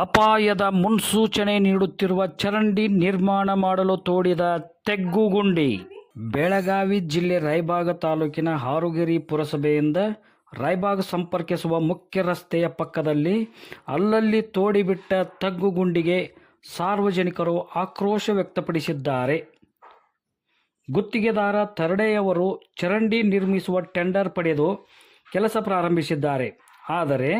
ಅಪಾಯದ ಮುನ್ಸೂಚನೆ ನೀಡುತ್ತಿರುವ ಚರಂಡಿ ನಿರ್ಮಾಣ ಮಾಡಲು ತೋಡಿದ ತೆಗ್ಗುಗುಂಡಿ, ಬೆಳಗಾವಿ ಜಿಲ್ಲೆ ರಾಯಬಾಗ ತಾಲೂಕಿನ ಹಾರುಗಿರಿ ಪುರಸಭೆಯಿಂದ ರಾಯಬಾಗ ಸಂಪರ್ಕಿಸುವ ಮುಖ್ಯ ರಸ್ತೆಯ ಪಕ್ಕದಲ್ಲಿ ಅಲ್ಲಲ್ಲಿ ತೋಡಿಬಿಟ್ಟ ತಗ್ಗುಗುಂಡಿಗೆ ಸಾರ್ವಜನಿಕರು ಆಕ್ರೋಶ ವ್ಯಕ್ತಪಡಿಸಿದ್ದಾರೆ. ಗುತ್ತಿಗೆದಾರ ತರಡೆಯವರು ಚರಂಡಿ ನಿರ್ಮಿಸುವ ಟೆಂಡರ್ ಪಡೆದು ಕೆಲಸ ಪ್ರಾರಂಭಿಸಿದ್ದಾರೆ. ಆದರೆ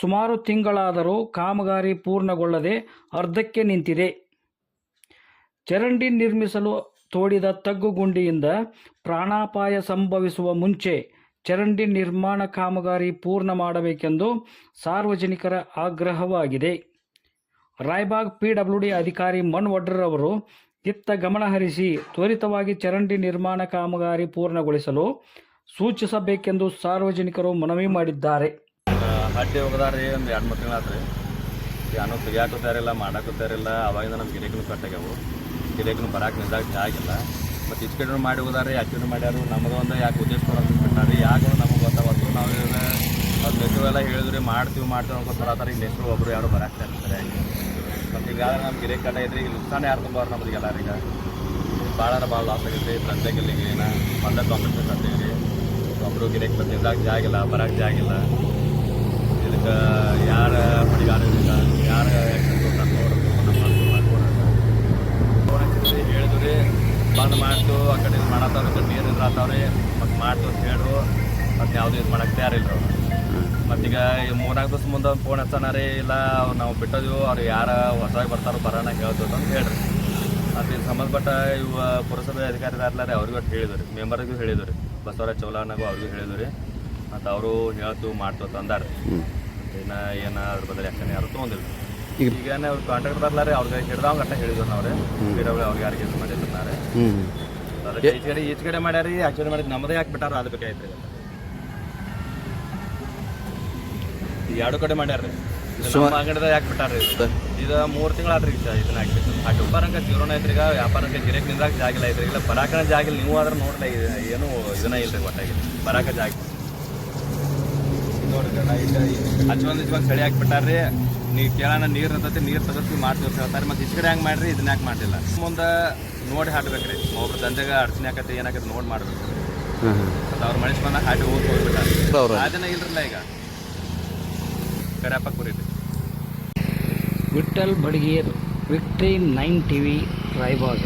ಸುಮಾರು ತಿಂಗಳಾದರೂ ಕಾಮಗಾರಿ ಪೂರ್ಣಗೊಳ್ಳದೆ ಅರ್ಧಕ್ಕೆ ನಿಂತಿದೆ. ಚರಂಡಿ ನಿರ್ಮಿಸಲು ತೋಡಿದ ತಗ್ಗುಗುಂಡಿಯಿಂದ ಪ್ರಾಣಾಪಾಯ ಸಂಭವಿಸುವ ಮುಂಚೆ ಚರಂಡಿ ನಿರ್ಮಾಣ ಕಾಮಗಾರಿ ಪೂರ್ಣ ಮಾಡಬೇಕೆಂದು ಸಾರ್ವಜನಿಕರ ಆಗ್ರಹವಾಗಿದೆ. ರಾಯಬಾಗ್ ಪಿಡಬ್ಲ್ಯೂಡಿ ಅಧಿಕಾರಿ ಮನ್ ವಡ್ರವರು ಇತ್ತ ಗಮನಹರಿಸಿ ತ್ವರಿತವಾಗಿ ಚರಂಡಿ ನಿರ್ಮಾಣ ಕಾಮಗಾರಿ ಪೂರ್ಣಗೊಳಿಸಲು ಸೂಚಿಸಬೇಕೆಂದು ಸಾರ್ವಜನಿಕರು ಮನವಿ ಮಾಡಿದ್ದಾರೆ. ಹಡ್ಡಿ ರೀ ಒಂದು ಎರಡು ಮೂರು ತಿಂಗಳು ಆತ್ರಿ ತಯಾರಿಲ್ಲ ತೆಗಿಯಾಕೋತಾರಿಲ್ಲ ಮಾಡಾಕೋತಾರಿಲ್ಲ ಅವಾಗಿಂದ ನಮ್ಮ ಗಿಡಕ್ಕೂ ಕಟ್ಟಾಗ್ಯಾವು. ಗಿರೇಕನು ಬರಾಕ್ ನಿಂದಾಗ ಆಗಿಲ್ಲ. ಮತ್ತು ಇಷ್ಟು ಕಡೆ ಮಾಡಿ ಹೋಗದಾರ ರೀ ಕಡೆ ಮಾಡ್ಯಾರು? ನಮ್ಮದು ಒಂದು ಯಾಕೆ ಉದ್ದೇಶ ಕೊಡೋದು ಯಾಕೆ ನಮಗೆ ಗೊತ್ತಾವತ್ತು ನಾವು ಅದು ನೆಟ್ಟು ಎಲ್ಲ ಹೇಳಿದ್ರಿ, ಮಾಡ್ತೀವಿ ಮಾಡ್ತೀವಿ ಅನ್ಕೊಂಡು ಬರತ್ತಾರ ಈಗ ನೆಕ್ಸ್ಟ್ ಒಬ್ಬರು ಯಾರು ಬರಾಕ್ತಾ ಇರ್ತಾರೆ ಮತ್ತು ಈಗ ನಮ್ಮ ಗಿರೇಕ್ ಕಟ್ಟ ಐತ್ರಿ ಈಗ ನುಕ್ಸಾನ ಯಾರು ತುಂಬಾರ ನಮ್ಗೆ ಎಲ್ಲರೀಗ ಭಾಳ ಭಾಳ ಲಾಸ್ ಆಗೈತಿ ತಂದೆಗಿಲ್ಲಿಗೆ ಏನ. ಒಂದ ಕಾಂಪಿಟೇಷನ್ ತಂದೆಗೆ ಒಬ್ಬರು ಗಿರೇಕ್ ಬಂದು ನಿಂದಾಗ ಜಾಗಿಲ್ಲ ಬರಕ್ಕೆ ಜಾಗಿಲ್ಲ ಇದಕ್ಕೆ ಯಾರ ಹೊಡಿಗಾರ ಯಾರ ಹೇಳಿದ್ರಿ ಬಂದ್ ಮಾಡ್ತು, ಆ ಕಡೆ ಇದು ಮಾಡತ್ತವ್ರ ನೀರು ಇದ್ರಾತಾವ್ರಿ ಮತ್ತು ಮಾಡ್ತು ಅಂತ ಹೇಳ್ರು, ಮತ್ತೆ ಯಾವುದು ಇದು ಮಾಡಕ್ಕೆ ತಯಾರಿಲ್ಲ ಮತ್ತೀಗ ಈ ಮೂರ್ನಾಲ್ಕು ದಿವಸ ಮುಂದೆ ಫೋನ್ ಹಚ್ಚೋಣ ರೀ, ಇಲ್ಲ ನಾವು ಬಿಟ್ಟೋದಿವು, ಅವ್ರು ಯಾರ ಹೊಸದಾಗಿ ಬರ್ತಾರೋ ಬರೋಣ ಹೇಳ್ತದ ಅಂತ ಹೇಳ್ರಿ. ಇದು ಸಂಬಂಧಪಟ್ಟ ಇವ ಪುರಸಭೆ ಅಧಿಕಾರಿದಾರ್ಲಾರೆ ಅವ್ರಿಗೂ ಒಟ್ಟು ಹೇಳಿದ್ರು ಮೆಂಬರ್ಗೂ ಹೇಳಿದ್ರು ಬಸವರಾಜ್ ಚೌಲಾನಾಗೂ ಅವ್ರಿಗೂ ಹೇಳಿದ್ರು ಮತ್ತು ಅವರು ಹೇಳ್ತು, ಮಾಡ್ತು ಅಂತ ಅಂದಾರ ಇನ್ನ ಏನ ಅದ್ರ ಬದಲು ಯಾರು ತೊಗೊಂದಿಲ್ಲ ಈಗ ಅವ್ರು ಕಾಂಟ್ರಾಕ್ಟ್ ಬರ್ಲಾರೆ ಅವ್ರಿಗೆ ಹಿಡ್ದಾವ್ ಗಟ್ಟ ಹೇಳಿದ್ರು ನಾವ್ರೆ ಬಿಡವ್ರೆ ಅವ್ರಿಗೆ ಯಾರಿಗೆ ಇದು ಮಾಡಿರ್ತಾರೆ ಈಚೆ ಕಡೆ ಈಚೆ ಕಡೆ ಮಾಡ್ಯಾರಿ ಮಾಡಿದ್ ನಮ್ಮದೇ ಯಾಕೆ ಬಿಟ್ಟಾರ ಅದು ಬೇಕಾಯ್ತು ಈಗ ಎರಡು ಕಡೆ ನಮ್ಮ ಅಂಗಡಿದಾಗ ಯಾಕೆ ಬಿಟ್ಟಾರ್ರಿ ಇದು? ಮೂರು ತಿಂಗಳು ಈಗ ಇದನ್ನ ಆ ವ್ಯಾಪಾರಂಗ ಜೀರೋನ ಐತ್ರಿ ಈಗ ವ್ಯಾಪಾರಕ್ಕೆ ಗಿರೇಕ್ ನಿಂದಾಗ ಜಾಗಿಲ್ಲ ಐತ್ರಿ ಇಲ್ಲ ಬರಾಕನ ಜಾಗಿಲ್ಲ. ನೀವು ಆದ್ರೆ ನೋಡ್ಲ ಇದು ಏನು ಇದನ್ನ ಇಲ್ರಿ ಒಟ್ಟಾಗಿ. ಬರಾಕ ಜಾಗ ನೋಡ್ರಿ ಈಗ ಹಚ್ಕೊಂಡ್ ಹಚ್ಕೊಂಡ್ ಚಳಿ ಹಾಕ್ಬಿಟ್ಟಾರ್ರಿ ನೀವು ಕೇಳೋಣ ನೀರು ಇರ್ತೈತಿ ನೀರು ತಗತ್ತಿ ಮಾಡ್ತೀವಿ ಅಂತ ಹೇಳ್ತಾರೆ. ಮತ್ತೆ ಇಷ್ಟು ಕಡೆ ಹೆಂಗೆ ಮಾಡ್ರಿ ಇದನ್ನ ಯಾಕೆ ಮಾಡಿಲ್ಲ ಮುಂದೆ ನೋಡಿ ಹಾಡ್ಬೇಕ್ರಿ. ಒಬ್ರು ದಂಧೆಗೆ ಅಡ್ಚಣೆ ಆಕತಿ ಏನಾಗತ್ತೆ ನೋಡಿ ಮಾಡ್ಬೇಕು. ಮತ್ತು ಅವ್ರ ಮನುಷ್ಯ ಬಂದಾಗ ಹಾಡಿ ಹೋಗಿ ಹೋಗ್ಬಿಟ್ಟಾರೆ. ಅದನ್ನ ಇಲ್ರಲ್ಲ ಈಗ? ಕರೆಯಪ್ಪ ಕುರಿತು Vithal Badiger victory nine TV Raibag.